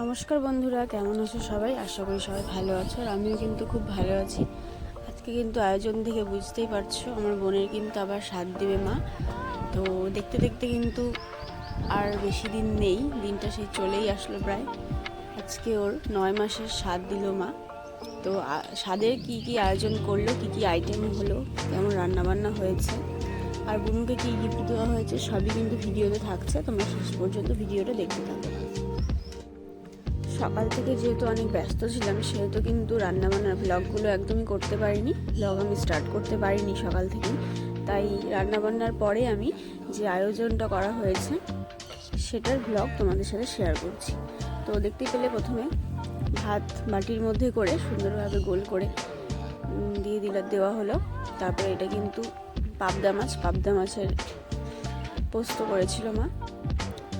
নমস্কার বন্ধুরা, কেমন আছো সবাই? আশা করি সবাই ভালো আছো আর আমিও কিন্তু খুব ভালো আছি। আজকে কিন্তু আয়োজন থেকে বুঝতেই পারছ, আমার বোনের কিন্তু আবার সাথ দেবে মা। তো দেখতে দেখতে কিন্তু আর বেশি দিন নেই, দিনটা সেই চলেই আসলো প্রায়। আজকে ওর নয় মাসের স্বাদ দিল মা। তো স্বাদের কি কি আয়োজন করল, কি কি আইটেম হলো, কেমন রান্নাবান্না হয়েছে, আর বোনকে কী গিফট দেওয়া হয়েছে, সবই কিন্তু ভিডিওতে থাকছে। তোমরা শেষ পর্যন্ত ভিডিওটা দেখতে থাকো। সকাল থেকে যেহেতু অনেক ব্যস্ত ছিলাম, সেহেতু কিন্তু রান্নাবান্নার ভ্লগগুলো একদমই করতে পারিনি। ভ্লগ আমি স্টার্ট করতে পারিনি সকাল থেকে তাই রান্নাবান্নার পরে আমি যে আয়োজনটা করা হয়েছে, সেটার ভ্লগ তোমাদের সাথে শেয়ার করছি। তো দেখতে পেলে প্রথমে ভাত বাটির মধ্যে করে সুন্দরভাবে গোল করে দিয়ে দিল, দেওয়া হলো। তারপরে এটা কিন্তু পাবদা মাছ, পাবদা মাছের পোস্ত করেছিল মা।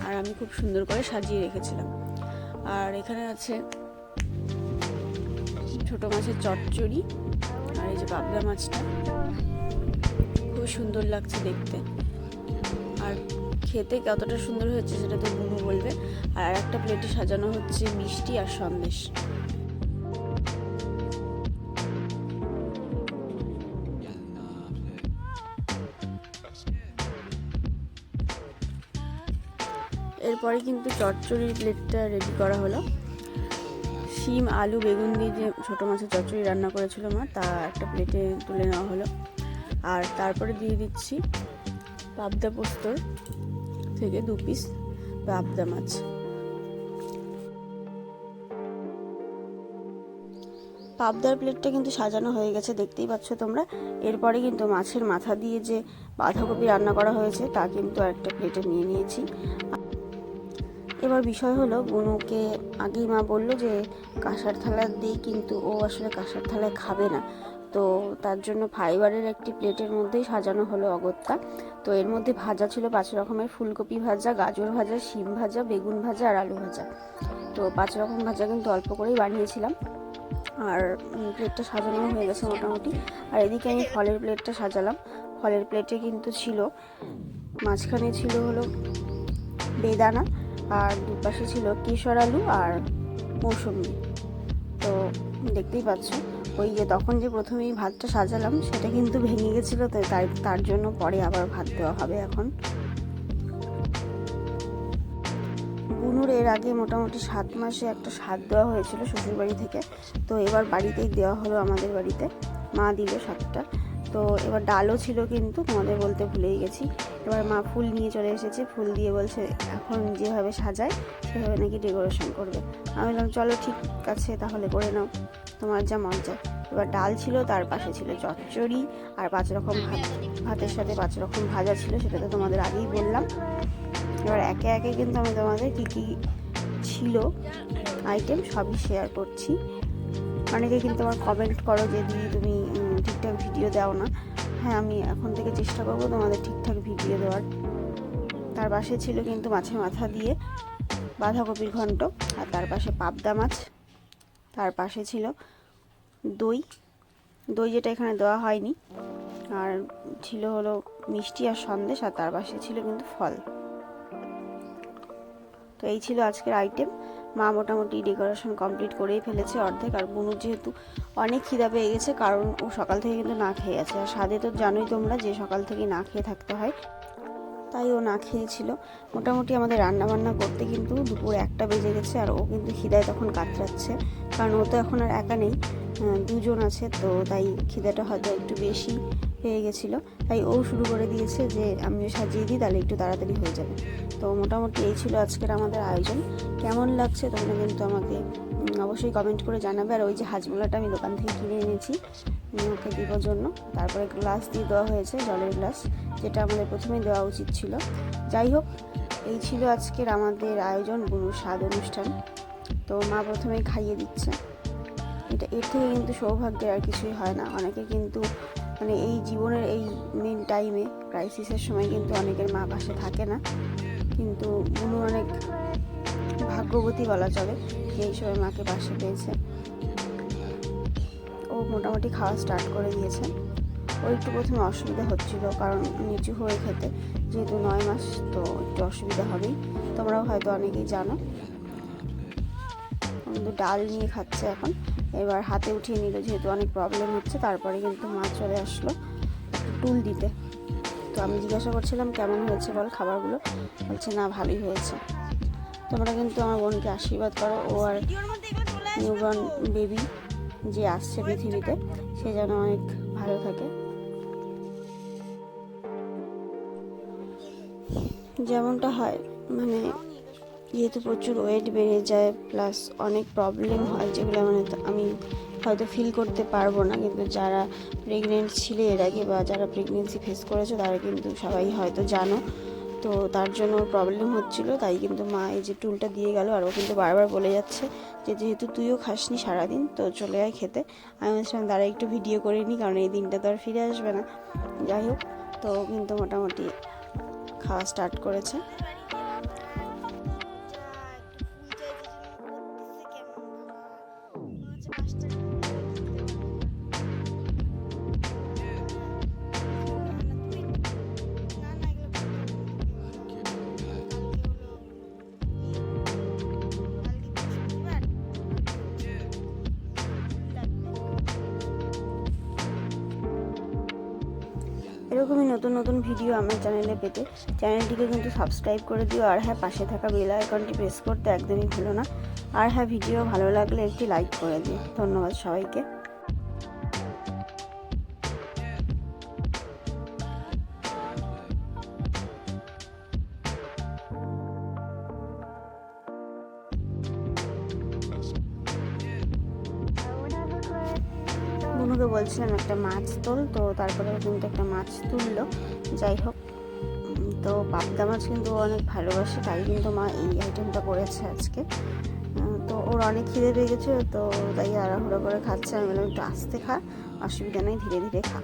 আর আমি খুব সুন্দর করে সাজিয়ে রেখেছিলাম। আর এখানে আছে ছোট মাছের চচ্চড়ি আর এই যে পাবদা মাছটা। খুব সুন্দর লাগছে দেখতে। আর খেতে কতটা সুন্দর হয়েছে সেটা তো বলবে। আর একটা প্লেটে সাজানো হচ্ছে মিষ্টি আর সন্দেশ। এরপরে কিন্তু চচ্চড়ির প্লেটটা রেডি করা হলো। শিম, আলু, বেগুন দিয়ে যে ছোটো মাছের চচ্চড়ি রান্না করেছিল মা, তা একটা প্লেটে তুলে নেওয়া হলো। আর তারপরে দিয়ে দিচ্ছি পাবদা পোস্তর থেকে দু পিস পাবদা মাছ। পাবদার প্লেটটা কিন্তু সাজানো হয়ে গেছে, দেখতেই পাচ্ছ তোমরা। এরপরে কিন্তু মাছের মাথা দিয়ে যে বাঁধাকপি রান্না করা হয়েছে, তা কিন্তু একটা প্লেটে নিয়ে নিয়েছি। এবার বিষয় হলো বুনুকে আগেই মা বলল যে, কাঁসার থালা দিই কিন্তু ও আসলে কাঁসার থালায় খাবে না। তো তার জন্য ফাইবারের একটি প্লেটের মধ্যেই সাজানো হলো অগত্যা। তো এর মধ্যে ভাজা ছিল পাঁচ রকমের, ফুলকপি ভাজা, গাজর ভাজা, শিম ভাজা, বেগুন ভাজা আর আলু ভাজা। তো পাঁচ রকম ভাজা কিন্তু অল্প করেই বানিয়েছিলাম। আর প্লেটটা সাজানো হয়ে গেছে মোটামুটি। আর এদিকে আমি ফলের প্লেটটা সাজালাম। ফলের প্লেটে কিন্তু ছিল, মাঝখানে ছিল হলো বেদানা। আর দুপাশে ছিল কিশোর আলু আর মৌসুমি। তো দেখতেই পাচ্ছ, ওই যে তখন যে প্রথমেই ভাতটা সাজালাম, সেটা কিন্তু ভেঙে গেছিল, তো তাই তার জন্য পরে আবার ভাত দেওয়া হবে এখন। বুনুর এর আগে মোটামুটি সাত মাসে একটা স্বাদ দেওয়া হয়েছিল শ্বশুরবাড়ি থেকে, তো এবার বাড়িতেই দেওয়া হলো আমাদের বাড়িতে। মা দিল সাতটা তো এবার ডালও ছিল কিন্তু তোমাদের বলতে ভুলেই গেছি। এবার মা ফুল নিয়ে চলে এসেছে, ফুল দিয়ে বলছে এখন যেভাবে সাজায় সেভাবে নাকি ডেকোরেশন করবে। আমি বললাম, চলো ঠিক আছে তাহলে করে নাও। তোমার যা মন এবার ডাল ছিল, তার পাশে ছিল চচ্চড়ি আর পাঁচ রকম ভাত। ভাতের সাথে পাঁচ রকম ভাজা ছিল, সেটা তো তোমাদের আগেই বললাম। এবার একে একে কিন্তু আমি তোমাদের কী কী ছিল আইটেম সবই শেয়ার করছি। অনেকে কিন্তু আমার কমেন্ট করো যে দিদি তুমি ভিডিও দাও না। হ্যাঁ আমি এখন থেকে চেষ্টা করব তোমাদের ঠিকঠাক ভিডিও দেওয়ার। তার পাশে ছিল কিন্তু মাছের মাথা দিয়ে বাঁধাকপির ঘন্ট আর তার পাশে পাবদা মাছ। তার পাশে ছিল দই। দই যেটা এখানে দেওয়া হয়নি। আর ছিল হলো মিষ্টি আর সন্দেশ আর তার পাশে ছিল কিন্তু ফল। তো এই ছিল আজকের আইটেম মা মোটামুটি ডেকোরেশন কমপ্লিট করেই ফেলেছে অর্ধেক আর বুনুর যেহেতু অনেক খিদা পেয়ে গেছে, কারণ ও সকাল থেকে কিন্তু না খেয়ে আছে। আর স্বাদে তো জানোই তোমরা যে সকাল থেকে না খেয়ে থাকতে হয়, তাই ও না খেয়েছিল। মোটামুটি আমাদের রান্না বান্না করতে কিন্তু দুপুর একটা বেজে গেছে আর ও কিন্তু খিদায় তখন কাতরাচ্ছে, কারণ ও তো এখন আর একা নেই দুজন আছে তো তাই খিদাটা হয়তো একটু বেশি পেয়ে গেছিল। তাই ও শুরু করে দিয়েছে যে আমিও সাজিয়ে দিই, তাহলে একটু তাড়াতাড়ি হয়ে যাবে। তো মোটামুটি এই ছিল আজকের আমাদের আয়োজন। কেমন লাগছে তোমরা কিন্তু আমাকে অবশ্যই কমেন্ট করে জানাবে। আর ওই যে হাজমোলাটা আমি দোকান থেকে কিনে এনেছি ওকে দিবার জন্য। তারপরে গ্লাস দিয়ে দেওয়া হয়েছে, জলের গ্লাস, যেটা আমাদের প্রথমেই দেওয়া উচিত ছিল। যাই হোক, এই ছিল আজকের আমাদের আয়োজন, গুরু স্বাদ অনুষ্ঠান। তো মা প্রথমেই খাইয়ে দিচ্ছে। এটা, এর থেকে কিন্তু সৌভাগ্যের আর কিছুই হয় না। অনেকে কিন্তু মানে এই জীবনের এই মেন টাইমে ক্রাইসিসের সময় কিন্তু অনেকের মা পাশে থাকে না। কিন্তু বুনু অনেক ভাগ্যবতী বলা চলে এই সময় মাকে পাশে পেয়েছে। ও মোটামুটি খাওয়া স্টার্ট করে দিয়েছে। ওর একটু প্রথমে অসুবিধা হচ্ছিল, কারণ নিচু হয়ে খেতে যেহেতু নয় মাস, তো একটু অসুবিধা হবেই। তোমরাও হয়তো অনেকেই জানো। কিন্তু ডাল নিয়ে খাচ্ছে এখন। এবার হাতে উঠিয়ে নিল, যেহেতু অনেক প্রবলেম হচ্ছে, তারপরে কিন্তু মা চলে আসলো টুল দিতে। তো আমি জিজ্ঞাসা করছিলাম, কেমন হয়েছে বল খাবারগুলো? বলছে, না, ভালোই হয়েছে। তোমরা কিন্তু আমার বোনকে আশীর্বাদ করো, ও আর নিউবর্ন বেবি যে আসছে পৃথিবীতে, সে যেন অনেক ভালো থাকে। যেমনটা হয় মানে যেহেতু প্রচুর ওয়েট বেড়ে যায় প্লাস অনেক প্রবলেম হয় যেগুলো মানে আমি হয়তো ফিল করতে পারব না। কিন্তু যারা প্রেগনেন্ট ছিলে এর আগে বা যারা প্রেগনেন্সি ফেস করেছে, তারা কিন্তু সবাই হয়তো জানো। তো তার জন্য প্রবলেম হচ্ছিল, তাই কিন্তু মা এই যে টুলটা দিয়ে গেল আর ও কিন্তু বারবার বলে যাচ্ছে যে, যেহেতু তুইও খাসনি সারাদিন, তো চলে আয় খেতে। আমি বলছিলাম, দাঁড়া, একটু ভিডিও করে নিই কারণ এই দিনটা তো আর ফিরে আসবে না। যাই হোক, তো কিন্তু মোটামুটি খাওয়া স্টার্ট করেছে। এরকমই নতুন নতুন ভিডিও আমার চ্যানেলে পেতে চ্যানেলটিকে কিন্তু সাবস্ক্রাইব করে দিও। আর হ্যাঁ পাশে থাকা বেল আইকনটি প্রেস করতে একদমই ভুলো না। আর হ্যাঁ ভিডিও ভালো লাগলে একটি লাইক করে দিও। ধন্যবাদ সবাইকে। বুনুকে বলছিলাম, একটা মাছ তোল। তো তারপরে কিন্তু একটা মাছ তুললো। যাই হোক তো পাবদা মাছ কিন্তু অনেক ভালোবাসে, তাই কিন্তু মা এই আইটেমটা করেছে আজকে। তো ওর অনেক খিদে পেয়ে গেছে, তো তাই আড়াহুড়ো করে খাচ্ছে। আমি বললাম, একটু আস্তে খা, অসুবিধা নেই, ধীরে ধীরে খা।